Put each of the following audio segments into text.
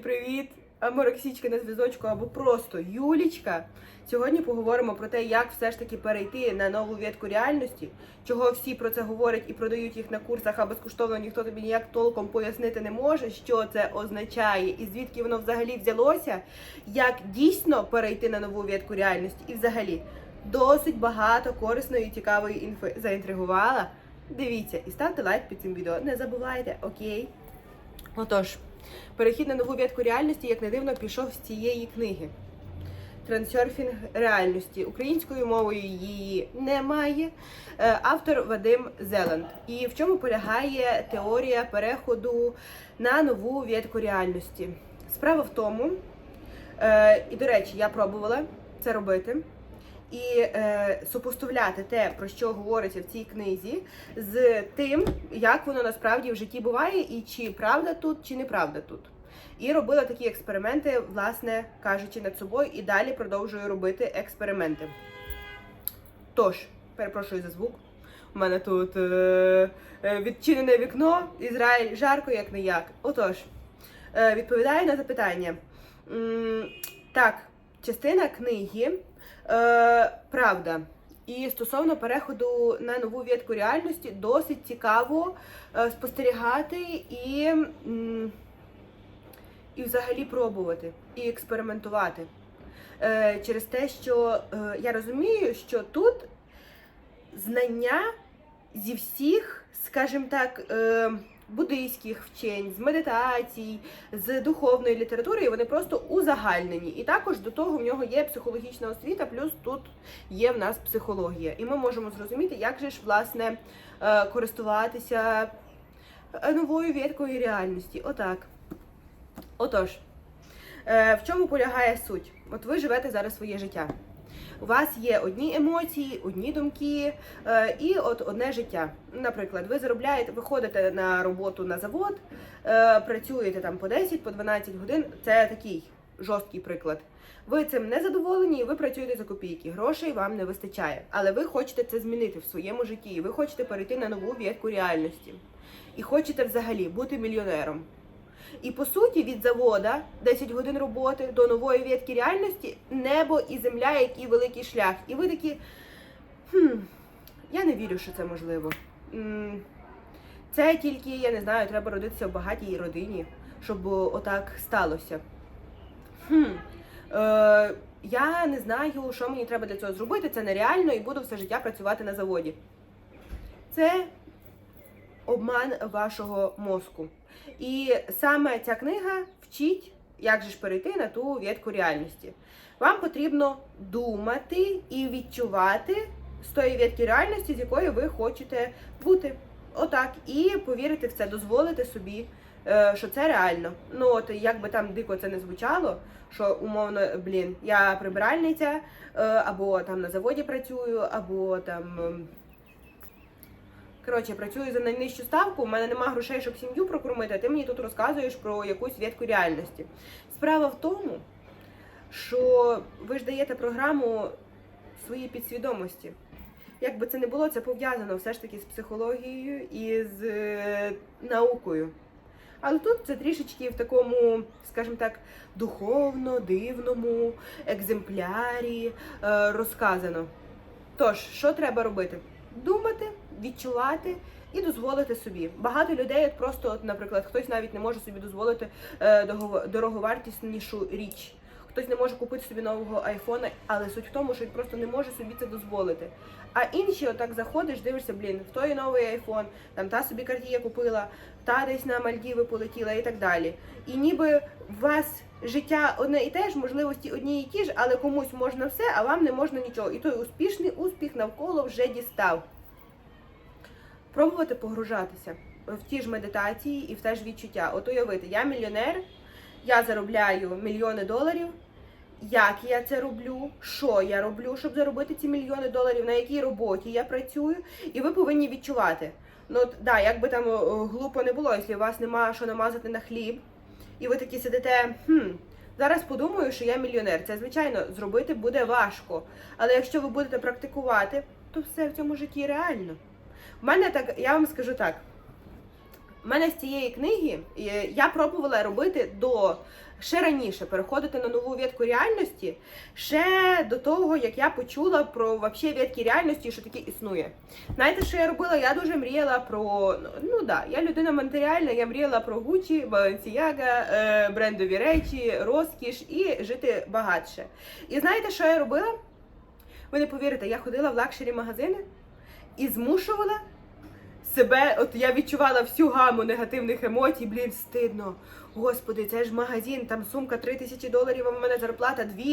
Привіт! Або Роксічка на зв'язочку, або просто Юлічка. Сьогодні поговоримо про те, як все ж таки перейти на нову ветку реальності, чого всі про це говорять і продають їх на курсах, а безкоштовно ніхто тобі ніяк толком пояснити не може, що це означає і звідки воно взагалі взялося, як дійсно перейти на нову ветку реальності. І взагалі досить багато корисної і цікавої інфи заінтригувала. Дивіться і ставте лайк під цим відео. Не забувайте, окей? Отож, перехід на нову ветку реальності, як не дивно, пішов з цієї книги. Трансерфінг реальності. Українською мовою її немає. Е, Автор Вадим Зеланд. І в чому полягає теорія переходу на нову ветку реальності? Справа в тому, е, і до речі, я пробувала це робити. І е, супоставляти те, про що говориться в цій книзі, з тим, як воно насправді в житті буває, і чи правда тут, чи неправда тут. І робила такі експерименти, власне кажучи, над собою, і далі продовжую робити експерименти. Тож, перепрошую за звук. У мене тут е, е, відчинене вікно, Ізраїль жарко, як не як. Отож, е, відповідаю на запитання. М, так, частина книги е, правда. І стосовно переходу на нову ветку реальності, досить цікаво е, спостерігати і, і взагалі пробувати і експериментувати. Е, через те, що е, я розумію, що тут знання зі всіх, скажімо так, буддийських вчень, з медитацій, з духовної літератури, і вони просто узагальнені. І також до того в нього є психологічна освіта, плюс тут є в нас психологія. І ми можемо зрозуміти, як же ж власне е, користуватися е, новою веткою реальності. Отак. Отож, е, в чому полягає суть? От ви живете зараз своє життя. У вас є одні емоції, одні думки е, і от одне життя. Наприклад, ви заробляєте, ви ходите на роботу на завод, е, працюєте там по 10, по 12 годин. Це такий жорсткий приклад. Ви цим не задоволені, ви працюєте за копійки. Грошей вам не вистачає. Але ви хочете це змінити в своєму житті. Ви хочете перейти на нову ветку реальності. І хочете взагалі бути мільйонером. І по суті, від завода 10 годин роботи до нової ветки реальності небо і земля, який великий шлях. І ви такі. Хм, я не вірю, що це можливо. Це тільки, я не знаю, треба родитися в багатій родині, щоб отак сталося. Хм. Е, я не знаю, що мені треба для цього зробити. Це нереально і буду все життя працювати на заводі. Це обман вашого мозку. І саме ця книга вчить, як же ж перейти на ту ветку реальності. Вам потрібно думати і відчувати з тої ветки реальності, з якою ви хочете бути. Отак. І повірити в це, дозволити собі, е, що це реально. Ну от як би там дико це не звучало, що умовно, блін, я прибиральниця, е, або там на заводі працюю, або там. Коротше, працюю за найнижчу ставку, у мене нема грошей, щоб сім'ю прокормити, а ти мені тут розказуєш про якусь ветку реальності. Справа в тому, що ви ж даєте програму своїй підсвідомості. Як би це не було, це пов'язано все ж таки з психологією і з е, наукою. Але тут це трішечки в такому, скажімо так, духовно, дивному екземплярі е, розказано. Тож, що треба робити? Думати, відчувати і дозволити собі. Багато людей, от просто, от, наприклад, хтось навіть не може собі дозволити е, дороговартіснішу річ. Хтось не може купити собі нового айфона, але суть в тому, що він просто не може собі це дозволити. А інші, отак заходиш, дивишся, блін, в той новий айфон, там та собі картія купила, та десь на Мальдіви полетіла і так далі. І ніби у вас життя одне і те ж, можливості одні і ті ж, але комусь можна все, а вам не можна нічого. І той успішний успіх навколо вже дістав. Пробувати погружатися в ті ж медитації і в те ж відчуття. От уявити, я мільйонер, я заробляю мільйони доларів. Як я це роблю, що я роблю, щоб заробити ці мільйони доларів, на якій роботі я працюю, і ви повинні відчувати. Ну да, як би там глупо не було, якщо у вас нема що намазати на хліб, і ви такі сидите, хм, зараз подумаю, що я мільйонер. Це, звичайно, зробити буде важко. Але якщо ви будете практикувати, то все в цьому житті реально. У мене так, я вам скажу так. У мене з цієї книги я пробувала робити до ще раніше переходити на нову ветку реальності, ще до того, як я почула про вообще ветки реальності, що таке існує. Знаєте, що я робила? Я дуже мріяла про ну да, я людина матеріальна, я мріяла про Gucci, Balenciaga, е, брендові речі, розкіш і жити багатше. І знаєте, що я робила? Ви не повірите, я ходила в лакшері магазини і змушувала себе, от я відчувала всю гаму негативних емоцій, блін, стидно. Господи, це ж магазин, там сумка 3 тисячі доларів, а в мене зарплата 2.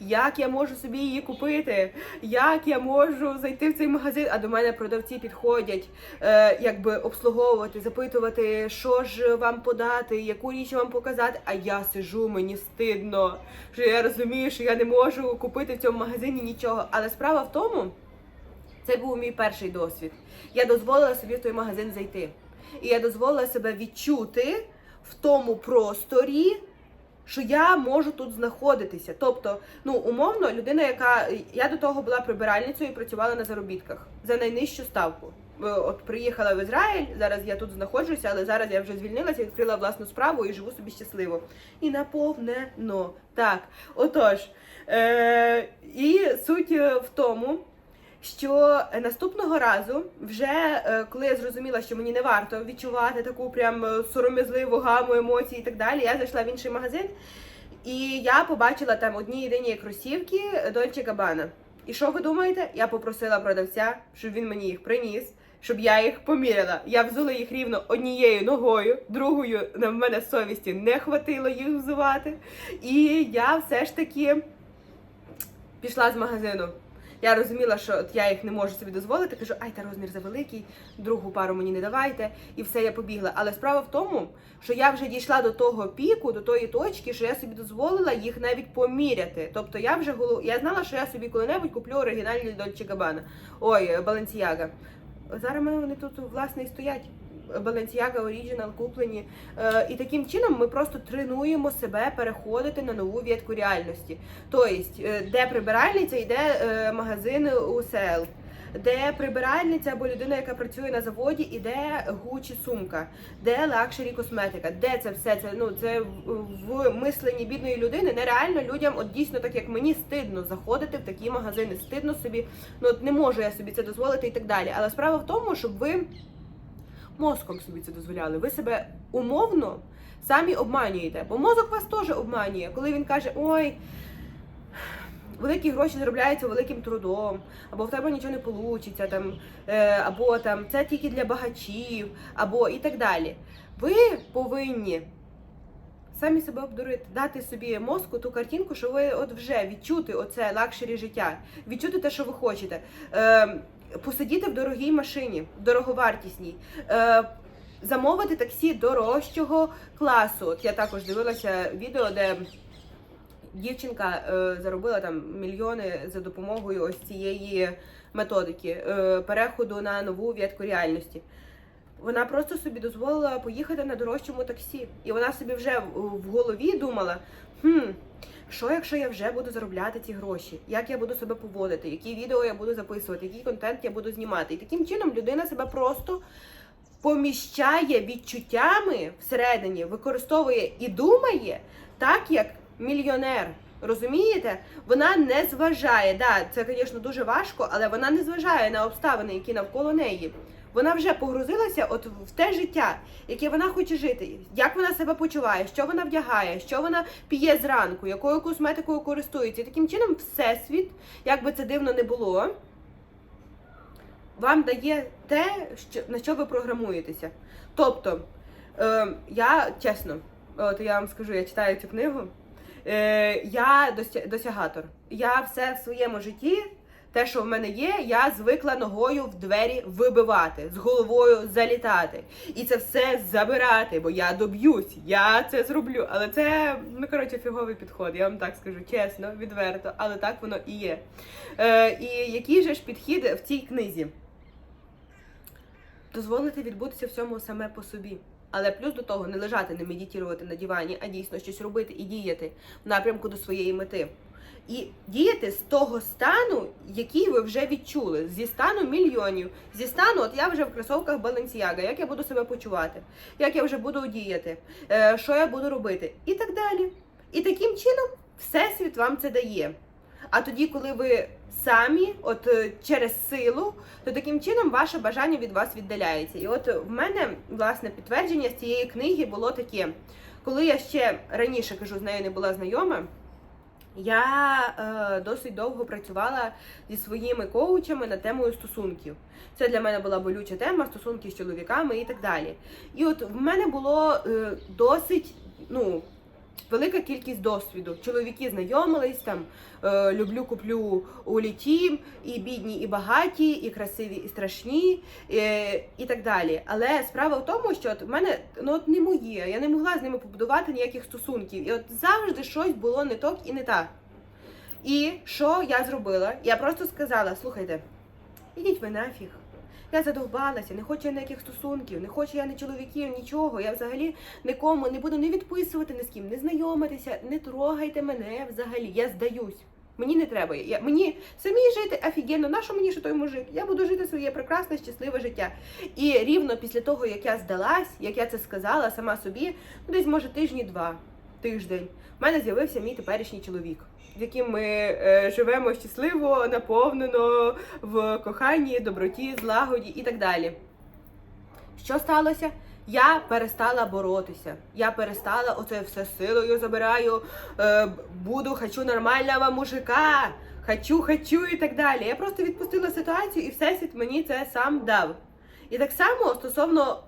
Як я можу собі її купити? Як я можу зайти в цей магазин? А до мене продавці підходять, е, якби обслуговувати, запитувати, що ж вам подати, яку річ вам показати. А я сижу, мені стидно, що я розумію, що я не можу купити в цьому магазині нічого. Але справа в тому. Це був мій перший досвід. Я дозволила собі в той магазин зайти. І я дозволила себе відчути в тому просторі, що я можу тут знаходитися. Тобто, ну, умовно, людина, яка. Я до того була прибиральницею і працювала на заробітках за найнижчу ставку. Е, От приїхала в Ізраїль, зараз я тут знаходжуся, але зараз я вже звільнилася, відкрила власну справу і живу собі щасливо. І наповнено. Так, отож. Е- і суть е, в тому, що наступного разу, вже е, коли я зрозуміла, що мені не варто відчувати таку прям е, сором'язливу гаму емоцій і так далі, я зайшла в інший магазин, і я побачила там одні єдині кросівки Dolce Gabbana. І що ви думаєте? Я попросила продавця, щоб він мені їх приніс, щоб я їх поміряла. Я взула їх рівно однією ногою, другою на мене совісті не хватило їх взувати. І я все ж таки пішла з магазину. Я розуміла, що от я їх не можу собі дозволити. Кажу, ай, та розмір завеликий, другу пару мені не давайте, і все я побігла. Але справа в тому, що я вже дійшла до того піку, до тої точки, що я собі дозволила їх навіть поміряти. Тобто я вже голов... я знала, що я собі коли-небудь куплю оригінальні Dolce Gabbana. Ой, Balenciaga. Зараз вони тут власне і стоять. Balenciaga Original куплені. Е, і таким чином ми просто тренуємо себе переходити на нову ветку реальності. Тобто, е, де прибиральниця йде е, магазин УСЛ, де прибиральниця або людина, яка працює на заводі, іде Гучі сумка, де лакшері косметика, де це все це ну це в мисленні бідної людини нереально людям, от дійсно так як мені стидно заходити в такі магазини, стидно собі, ну от не можу я собі це дозволити і так далі. Але справа в тому, щоб ви мозком собі це дозволяли. Ви себе умовно самі обманюєте, бо мозок вас теж обманює, коли він каже: ой. Великі гроші заробляються великим трудом, або в тебе нічого не вийде, там, е, або там це тільки для багачів, або і так далі. Ви повинні самі себе обдурити, дати собі мозку ту картинку, що ви от вже відчути оце лакшері життя, відчути те, що ви хочете. Посидіти в дорогій машині, дороговартісній. Е, замовити таксі дорожчого класу. От я також дивилася відео, де дівчинка е, заробила там мільйони за допомогою ось цієї методики е, переходу на нову ветку реальності. Вона просто собі дозволила поїхати на дорожчому таксі. І вона собі вже в голові думала: хм, що якщо я вже буду заробляти ці гроші? Як я буду себе поводити? Які відео я буду записувати, який контент я буду знімати? І таким чином людина себе просто поміщає відчуттями всередині, використовує і думає так, як мільйонер. Розумієте? Вона не зважає. Да, це, звісно, дуже важко, але вона не зважає на обставини, які навколо неї. Вона вже погрузилася от в те життя, яке вона хоче жити, як вона себе почуває, що вона вдягає, що вона п'є зранку, якою косметикою користується. І таким чином, всесвіт, як би це дивно не було, вам дає те, на що ви програмуєтеся. Тобто, е, я чесно, от я вам скажу, я читаю цю книгу. Е, я досягатор. Я все в своєму житті, те, що в мене є, я звикла ногою в двері вибивати, з головою залітати. І це все забирати, бо я доб'юсь, я це зроблю. Але це, ну коротше, фіговий підход, я вам так скажу, чесно, відверто, але так воно і є. Е, і який же ж підхід в цій книзі? Дозволити відбутися всьому саме по собі. Але плюс до того не лежати, не медитувати на дивані, а дійсно щось робити і діяти в напрямку до своєї мети. І діяти з того стану, який ви вже відчули, зі стану мільйонів, зі стану, от я вже в кросовках Balenciaga, як я буду себе почувати, як я вже буду діяти, е, що я буду робити, і так далі. І таким чином Всесвіт вам це дає. А тоді, коли ви самі, от е, через силу, то таким чином ваше бажання від вас віддаляється. І от в мене власне підтвердження з цієї книги було таке. Коли я ще раніше кажу, з нею не була знайома, я е, досить довго працювала зі своїми коучами на тему стосунків. Це для мене була болюча тема стосунки з чоловіками і так далі. І от в мене було е, досить, ну. Велика кількість досвіду. Чоловіки знайомились там, е, люблю, куплю у літі, і бідні, і багаті, і красиві, і страшні, е, і так далі. Але справа в тому, що от в мене ну от не моє, я не могла з ними побудувати ніяких стосунків. І от завжди щось було не так і не так. І що я зробила? Я просто сказала: слухайте, ідіть ви нафіг. Я задовбалася, не хочу я ніяких стосунків, не хочу я ні чоловіків, нічого. Я взагалі нікому не буду не відписувати ні з ким, не знайомитися, не трогайте мене взагалі. Я здаюсь. Мені не треба. Я, мені самі жити офігенно. Нащо мені ще той мужик? Я буду жити своє прекрасне, щасливе життя. І рівно після того, як я здалась, як я це сказала сама собі, ну десь може тижні два, тиждень, в мене з'явився мій теперішній чоловік, з яким ми е, живемо щасливо, наповнено в коханні, доброті, злагоді і так далі. Що сталося? Я перестала боротися. Я перестала оце все силою забираю. Е, буду, хочу нормального мужика, хочу, хочу і так далі. Я просто відпустила ситуацію, і всесвіт мені це сам дав. І так само стосовно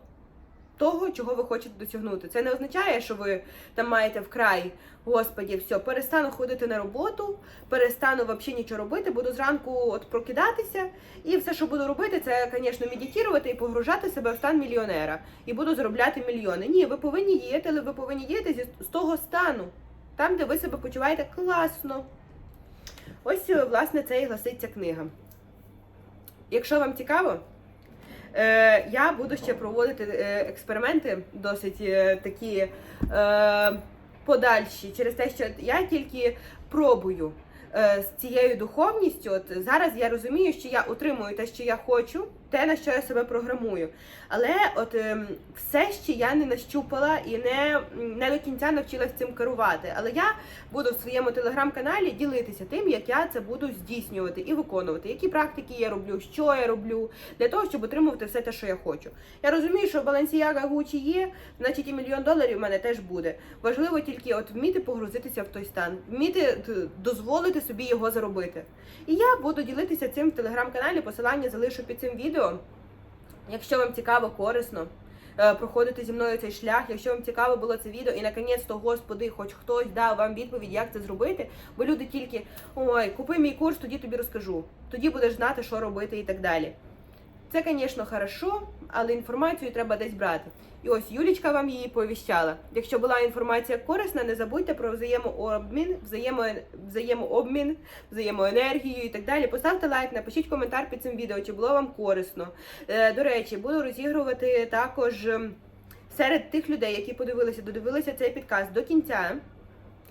того, чого ви хочете досягнути. Це не означає, що ви там маєте вкрай, господі, все, перестану ходити на роботу, перестану взагалі нічого робити, буду зранку от прокидатися, і все, що буду робити, це, звісно, медитувати і погружати себе в стан мільйонера. І буду заробляти мільйони. Ні, ви повинні діяти, але ви повинні діяти з того стану, там, де ви себе почуваєте класно. Ось, власне, це і гласиться книга. Якщо вам цікаво, я буду ще проводити е, експерименти досить е, такі е, подальші, через те, що я тільки пробую е, з цією духовністю. От зараз я розумію, що я отримую те, що я хочу, те, на що я себе програмую. Але от ем, все ще я не нащупала і не, не до кінця навчилась цим керувати. Але я буду в своєму телеграм-каналі ділитися тим, як я це буду здійснювати і виконувати, які практики я роблю, що я роблю, для того, щоб отримувати все те, що я хочу. Я розумію, що Balenciaga Gucci є, значить і мільйон доларів в мене теж буде. Важливо тільки от вміти погрузитися в той стан, вміти дозволити собі його заробити. І я буду ділитися цим в телеграм-каналі. Посилання залишу під цим відео. Якщо вам цікаво, корисно. е, Проходити зі мною цей шлях, якщо вам цікаво було це відео, і наконець-то, господи, хоч хтось дав вам відповідь, як це зробити, бо люди тільки ой, купи мій курс, тоді тобі розкажу. Тоді будеш знати, що робити і так далі. Це, звісно, хорошо, але інформацію треба десь брати. Ось Юлічка вам її повіщала. Якщо була інформація корисна, не забудьте про взаємообмін, взаємо, взаємообмін, взаємоенергію і так далі. Поставте лайк, напишіть коментар під цим відео, чи було вам корисно. Е, До речі, буду розігрувати також ем, серед тих людей, які подивилися, додивилися цей підказ до кінця.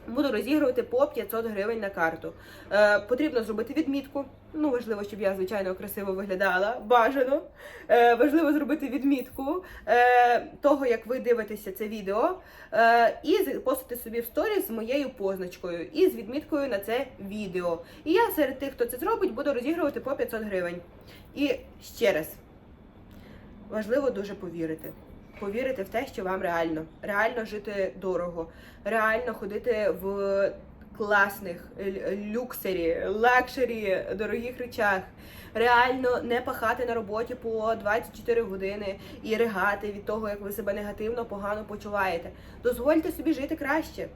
Буду розігрувати по 500 гривень на карту. Е, потрібно зробити відмітку. Ну, важливо, щоб я, звичайно, красиво виглядала. Бажано. Е, важливо зробити відмітку е, того, як ви дивитеся це відео, е, і постити собі в сторіс з моєю позначкою і з відміткою на це відео. І я серед тих, хто це зробить, буду розігрувати по 500 гривень. І ще раз, важливо дуже повірити. Повірити в те, що вам реально, реально жити дорого, реально ходити в класних люксері, лакшері, дорогих речах, реально не пахати на роботі по 24 години і ригати від того, як ви себе негативно, погано почуваєте. Дозвольте собі жити краще.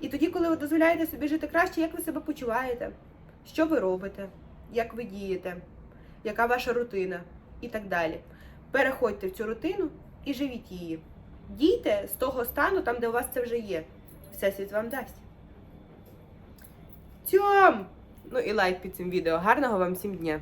І тоді, коли ви дозволяєте собі жити краще, як ви себе почуваєте, що ви робите, як ви дієте, яка ваша рутина і так далі. Переходьте в цю рутину і живіть її. Дійте з того стану, там, де у вас це вже є. Всесвіт вам дасть. Цьом! Ну і лайк під цим відео. Гарного вам всім дня!